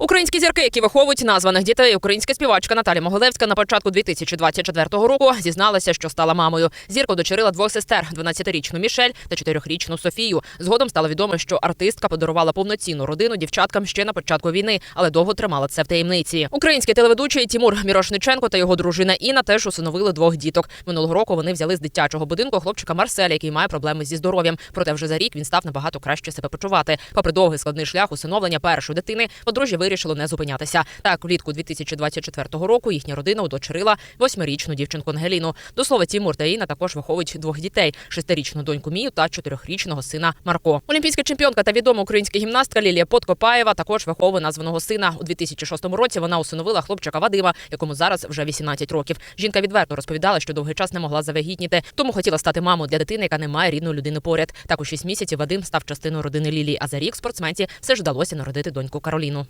Українські зірки, які виховують названих дітей, українська співачка Наталя Могилевська на початку 2024 року зізналася, що стала мамою. Зірка удочерила двох сестер: 12-річну Мішель та 4-річну Софію. Згодом стало відомо, що артистка подарувала повноцінну родину дівчаткам ще на початку війни, але довго тримала це в таємниці. Український телеведучий Тімур Мірошниченко та його дружина Інна теж усиновили двох діток. Минулого року вони взяли з дитячого будинку хлопчика Марселя, який має проблеми зі здоров'ям. Проте вже за рік він став набагато краще себе почувати. Попри довгий складний шлях усиновлення першої дитини, подружжя вирішило не зупинятися. Так, влітку 2024 року їхня родина удочерила восьмирічну дівчинку Ангеліну. До слова, Тімур та Інна також виховують двох дітей: шестирічну доньку Мію та чотирьохрічного сина Марко. Олімпійська чемпіонка та відома українська гімнастка Лілія Подкопаєва також виховує названого сина. У 2006 році вона усиновила хлопчика Вадима, якому зараз вже 18 років. Жінка відверто розповідала, що довгий час не могла завагітніти, тому хотіла стати мамою для дитини, яка не має рідної людини поряд. Так у 6 місяців Вадим став частиною родини Лілії. А за рік спортсменці все ж вдалося народити доньку Кароліну.